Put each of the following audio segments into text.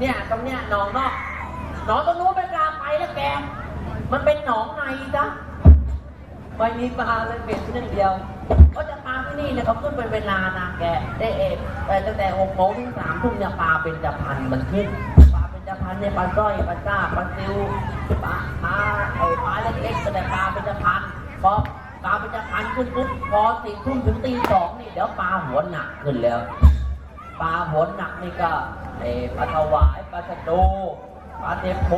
เนี่ยตรงเนี้ยหนองนอกหนองตรงนู้นเป็นปลาไปแล้วแก มันเป็นหนองในจ้ะไม่มีปลาเลยเป็นเรื่งเดียวก็จะปลาที่นี่เนี่ยเขาขึ้นเป็นเวลานะแกได้เองแต่ตั้งแต่หกโมงถึงสามทุ่มเนี่ยปลาเป็นจะพันมันขึ้นปลาเป็นจะพันเนี่ยปลาสร้อยปลาจ้าปลาซิวปลาปลาไอ้ปลาเล็กๆแต่ปลาเป็นจะพันพอปลาเป็นจะพันขึ้นปุ๊บพอสี่ทุ่มถึงตีสองนี่เดี๋ยวปลาหัวหนักขึ้นแล้ว ปลาหนหนักนี่ก็ไอ้ปลาถวายปลาชะดูปลาเทโพ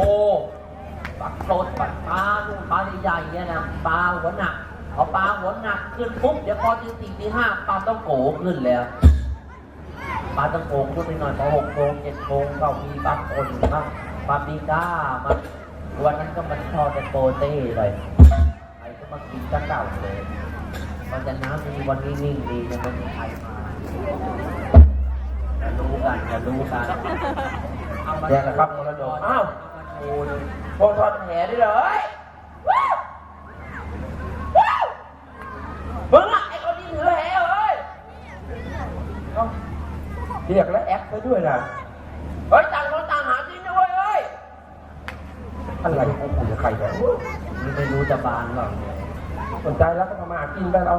ปลาโกรดปลาปลาลูกปลาใหญ่เนี่ยนะปลาหัวหนักพอปลาหัวหนักขึ้นปุ๊บเดี๋ยวพอตีสี่ตีห้าปลาต้องโกขึ้นแล้วปลาต้องโกงขึ้นไปหน่อยพอหกโมงเจ็ดโมงก็มีปลาคนมาปลาปีกามาวันนั้นก็มันชอดแต่โปเต้เลยไอ้ก็มากินกะเก่าเลยมันจะน้ำดีวันนี้นิ่งดีจะมันมีใครมา อย่ารู้กันอย่ารู้กันเนี่ยนะครับมรดกอ้าวโบทอนแหได้เหรอเฮ้ยว้าวว้าวมึงอะไอ้คนที่ถือแหเอ้ยเอ้าเรียกแล้วแอคไปด้วยนะเฮ้ยต่างคนต่างหากินด้วยเอ้ยอะไรของกูจะใครเนี่ยไม่รู้จะบานหรอกสนใจแล้วก็มาหากินไปเอา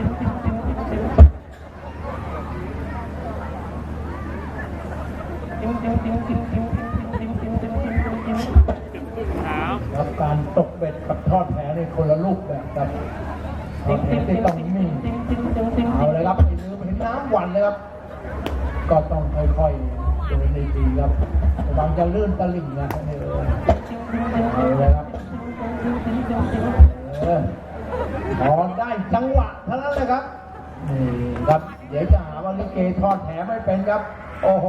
ทอดแหที่ต้องนิ่งเอาเลยครับอย่าลืมเห็นน้ำหวันเลยครับ ก็ต้องค่อยๆเดินดีๆครับระวังจะลื่นตะลิ่งนะเออเอาเลยครับเออพอได้จังหวะเท่านั้นเลยครับนี่ครับ เดี๋ยวจะหาว่าลิเกทอดแหไม่เป็นครับ โอ้โห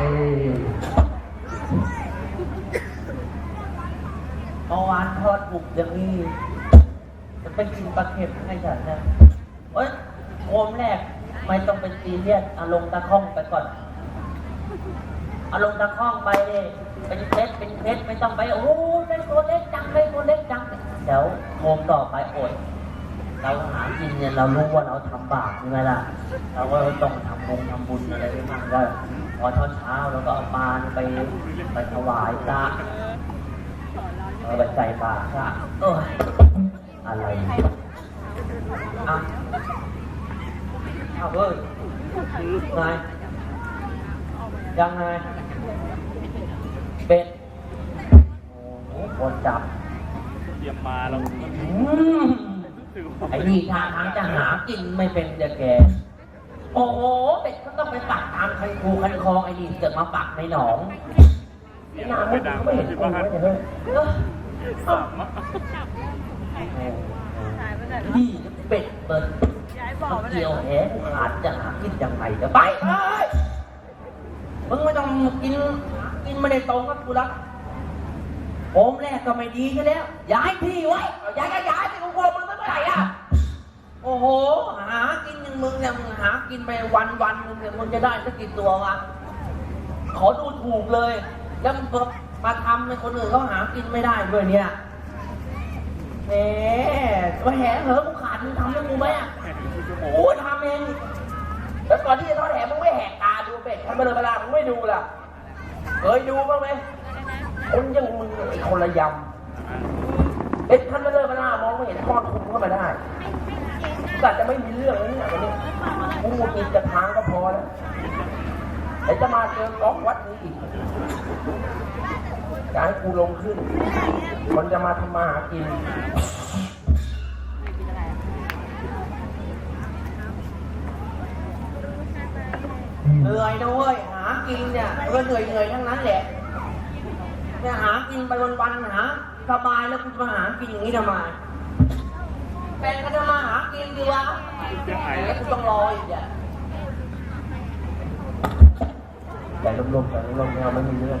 นี่เมื่อวานทอดบุกอย่างนี้ ไปกินปลาเค็มให้ฉันนะเอ้ยโอมแรกไม่ต้องเป็นซีเรียสเอารมณ์ตะข้องไปก่อนเอารมณ์ตะข้องไปเลยเป็นเคล็ดเป็นเคล็ดไม่ต้องไปโอ้เป็นตัวเล็กจังเป็นตัวเล็กจังเดี๋ยวโอมต่อไปโอดเราหากินเนี่ยเรารู้ว่าเราทำบาปใช่ไหมล่ะ เราก็ต้องทำบุญทำบุญอะไรไปมั่งก็พอตอนเช้าเราก็เอาปลาไปไปถวายพระเอาไปใส่บาตรพระเอ้ยอะไรเนี่ยอะเอาเว้ยไงยังไง เป็ด โอ้โหคนจับเตรียมมาแล้วอืมไอ้นี่ท่าทางจะหากินไม่เป็นจะแก โอ้โห เป็ดก็ต้องไปปักตามคันคูคันคลองไอ้นี่เกิดมาปักในหนองไอ้หน้ามึงก็ไม่เห็นกูไว้เนี่ยเฮ้ย พี่เป็ดเปิดเกี่ยวแหขาดจะหากินยังไงจะไปเอ้ยมึงไม่ต้องกินกินไม่ได้ตรงกับกูละโอมแรกก็ไม่ดีกันแล้ว ย้ายที่ไว้เอาย้ายก็ย้ายไปกูกลัวมึงไม่เมื่อไหร่อะโอ้โห หากินอย่างมึงเนี่ยมึงหากินไปวันวันๆนึงเนี่ยมึงจะได้สักกี่ตัววะขอดูถูกเลย แล้วมึงมาทำให้คนอื่นเขาหากินไม่ได้ด้วยเนี่ย แหมมาแหเหอะกูขาดมึงทำให้กูไหมอะโอ้ทำเอง แล้วก่อนที่จะทอดแหมึงไม่แหกตาดูเป็ดทำไปเลยเวลามึงไม่ดูล่ะเคยดูบ้างไหมคนยังมึงไอ้คนละยำเป็ดทันไปเลยเวลามองไม่เห็นทอดคุมเข้ามาได้ก็อาจจะไม่มีเรื่องแล้วเนี่ยวันนี้กูหงุดหงิดจะทางก็พอแล้วไอ้จะมาเจอล็อกวัดนี้อีก จะให้กูลงขึ้น มันจะมาทำมาหากินเหนื่อยนะเว้ยหากินเนี่ยเออเหนื่อยเหนื่อยทั้งนั้นแหละเนี่ยหากินไปวันๆหาสบายแล้วกูจะมาหากินอย่างนี้ทำไมแฟนก็จะมาหากินดีวะแล้วกูต้องรออีกอะใจลมๆใจลมๆไม่เอาไม่มีเรื่อง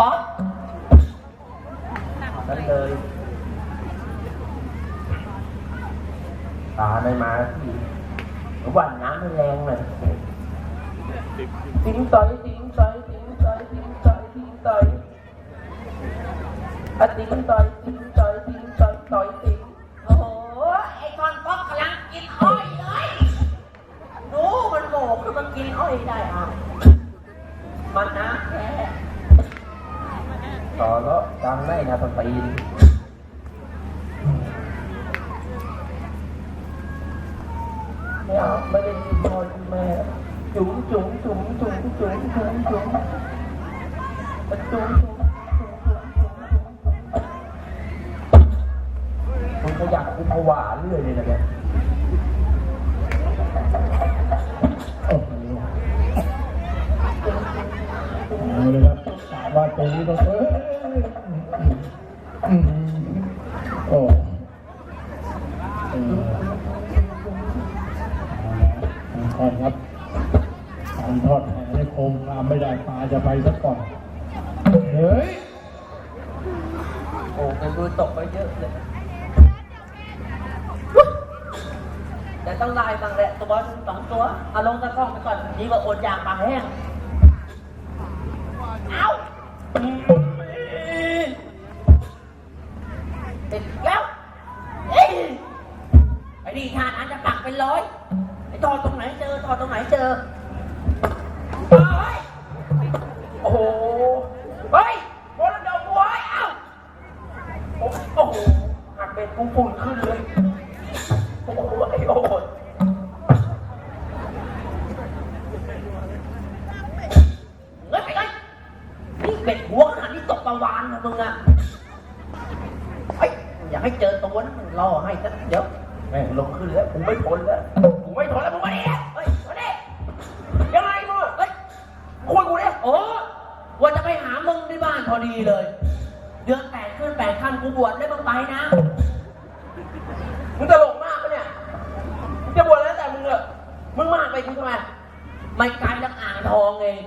bóp đánh tươi à đây mà cũng hoành ngã mới len này. Tiến tới tiến tới tiến tới tiến tới tiến tới. À tiến tới tiến tới tiến tới tới 白衣 เอาละครับการทอดแหในโคมคามไม่ได้ปลาจะไปสักก่อน เฮ้ย โอ้เป็นดูตกไปเยอะเลย แต่ต้องได้บ้างแหละตัวสองตัวเอาลงตะกร้องไปก่อนดีกว่าอดอยากปากแห้ง เอาติดแล้วเอ้ยไอ้นี่ทานอันจะปักเป็นร้อย ไอ้ทอตรงไหนเจอทอตรงไหนเจอเฮ้ยโอ้โหเฮ้ยโมรดกบัวเอ้าโอ้โหหักเป็นปุ้งปุ่นขึ้นเลยโอ้โหไอ้โอ้โหเฮ้ยไปเลยนี่เป็ดหัวขนาดนี้ตกประวานนะมึงอะเฮ้ยอย่าให้เจอตัวนะมึงรอให้สักเดี๋ยวแม่งลงขึ้นแล้วกูไม่ทนแล้ว พอดีเลย เดือนแปดขึ้นแปดขั้นกูบวชได้มึงไปนะ มึงตลกมากปะเนี่ยมึงจะบวชแล้วแต่มึงเหรอมึงมากไปกูทำไมไม่ไกลจากอ่างทองเอง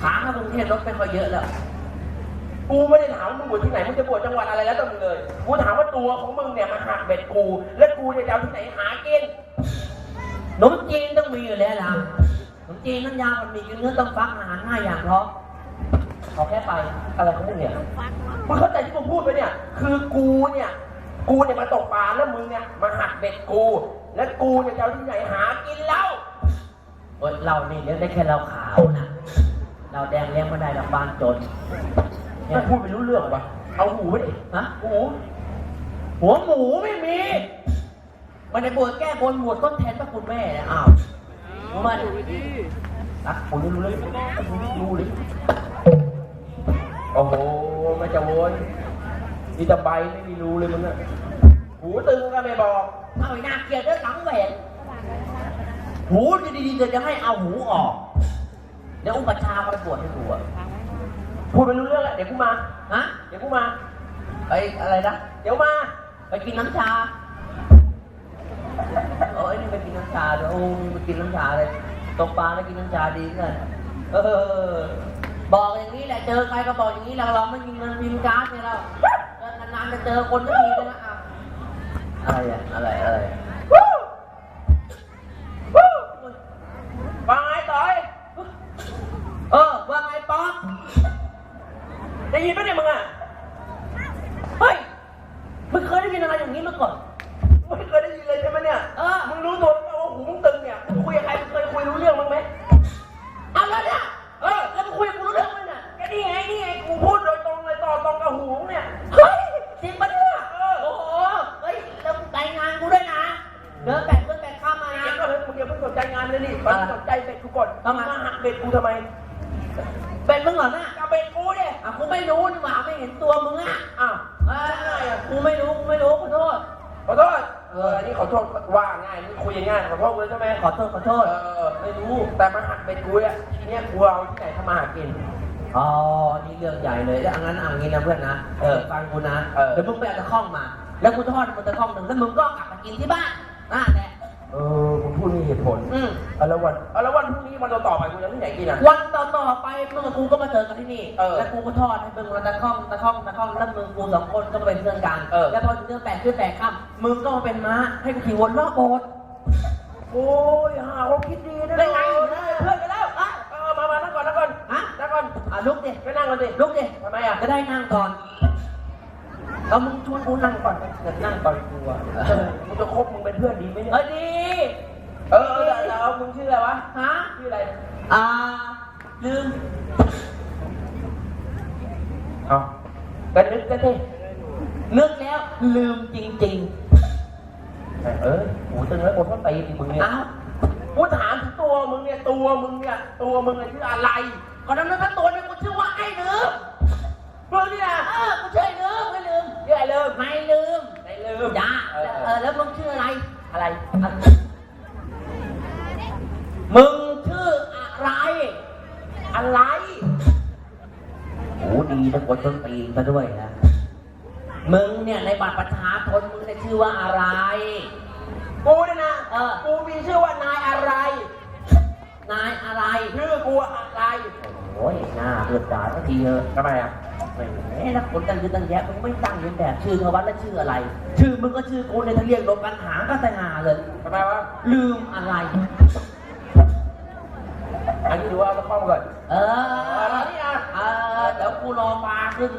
ขาเข้ากรุงเทพรถไม่ค่อยเยอะแล้วกูไม่ได้ถามว่ามึงบวชที่ไหน มึงจะบวชจังหวัดอะไรแล้วแต่มึงเลย กูถามว่าตัวของมึงเนี่ยมาหักเบ็ดกู แล้วกูจะเอาที่ไหนหากินขนมจีนต้องมีอยู่แล้วล่ะขนมจีนน้ำยามันมีกินเนื้อต้องฟักอาหารห้าอย่างพร้อ ขอแค่ไปอะไรของมึงเนี่ยมึงเข้าใจที่กูพูดไปเนี่ย คือกูเนี่ย กูเนี่ยมาตกปลาแล้วมึงเนี่ยมาหักเบ็ดกู แล้วกูเนี่ยจะเอาที่ไหนหากินแล้วโอ๊ยเรานี่เลี้ยงได้แค่เราขาวนะเราแดงเลี้ยงไม่ได้เราบ้านจนเนี่ถ้ายพูดไปรู้เรื่องวะเอาหูไปดิฮะหูหัวหมูไม่มี มันในบวชแก้บนบวชต้นแทนพระคุณแม่นะอ้าวรู้มันอะผมไม่รู้เลยผมไม่รู้เลย โอ้โหไม่จะโวยมีแต่ใบไม่มีรูเลยมึงอะหูตึงก็ไม่บอก เอาไอ้นาเกลียดด้วยหลังแหวนหูดีๆเดี๋ยวจะให้เอาหูออก เดี๋ยวอุปชฌาย์มาบวชให้กูอะพูดไปรู้เรื่องแล้วเดี๋ยวกูมา ฮะ เดี๋ยวกูมาไอ้อะไรนะ เดี๋ยวมา ไปกินน้ำชาโอ้ยนี่ไปกินน้ำชาเดี๋ยวโอ้ยไปกินน้ำชาเลยตกปลาแล้วกินน้ำชาดีเกินเออ บอกอย่างนี้แหละเจอใครก็บอกอย่างนี้แหละเราไม่มีเงินพิมพ์การ์ดเนี่ยเรานานๆจะเจอคนสักทีนึงนะอะอะไรอะ เบ็ดกูทำไมเป็นมึงเหรอน่ะก็เบ็ดกูเนี่ยอะกูไม่รู้นี่หว่าไม่เห็นตัวมึงอะอ้าวเออกูไม่รู้กูไม่รู้ขอโทษขอโทษเอออันนี้ขอโทษว่าง่ายนี่คุยง่ายขอโทษเลยใช่ไหมขอโทษขอโทเอษอไม่รู้แต่มาหักเบ็ดกูเนี่ยทีเนี้ยกูเอาที่ไหนทำมาหากินอ๋อ นี่เรื่องใหญ่เลยแล้วงั้นเอางี้นะเพื่อนนะ เออ ฟังกูนะเออเดี๋ยวมึงไปเอาตะข้องมา แล้วกูทอดมันตะข้องหนึ่งแล้วมึงก็กลับมากินที่บ้านน่าแหละเออมึง พูดมีเหตุผลอืมเอาแล้ววันเอาแล้ววันพรุ่งนี้วันต่อๆไปกูจะที่ไหนกินอะ วันต่อต่อๆไปมึงกับกูก็มาเจอกันที่นี่ เออแล้วกูก็ทอดให้มึงแล้วตะข้องตะข้องตะข้องแล้วมึงกูสองคนก็มาเป็นเพื่อนกัน เออ แล้วพอถึงเดือนแปดขึ้นแปดค่ำมึงก็มาเป็นม้าให้กูขี่วนรอบโบสถ์โอ้ยหาเขาคิดดีนะได้ไงเออเพื่อนกันแล้วอะเออมามานั่งก่อนนั่งก่อนฮะนั่งก่อนอะลุกดิไปนั่งก่อนสิลุกดิทำไมอะจะได้นั่งก่อนแล้วมึงชวนกูนั่งก่อนเดี๋ยวนั่งก่อนกูอะเออกูจะคบมึงเป็นเพื่อนดีไหมเนี่ย เอ้ยดี ฮะชื่ออะไร อ่า ลืมเอากันนึกกันดินึกแล้วลืมจริงเออกูตึงแล้วกูต้องตีมึงๆเนี่ยเอ้ากูถามถึงตัวมึงเนี่ย ตัวมึงเนี่ย ตัวมึงเนี่ยชื่ออะไรก่อนนั้นทั้งตัวเนี่ยกูชื่อว่าไอ้ลืมมึ ชนมึงเนี่ยชื่อว่าอะไร กูเนี่ยนะเออ กูมีชื่อว่านายอะไร นายอะไรชื่อกูอะไร โอ้ยหน้าเกิดด่าสักทีเถอะทำไมอะแหมแล้วคนตั้งเยอะตั้งแยะมึงไม่ตั้งเรียนแบบชื่อเขาวัดแล้วชื่ออะไร ชื่อมึงก็ชื่อกูในทะเรียกรวมกันหาก็แต่หาเลยทำไมวะ ลืมอะไร อันนี้ดูว่ามาข้อมก่อน เออเออนี่นะเออเดี๋ยวกูรอปลาขึ้น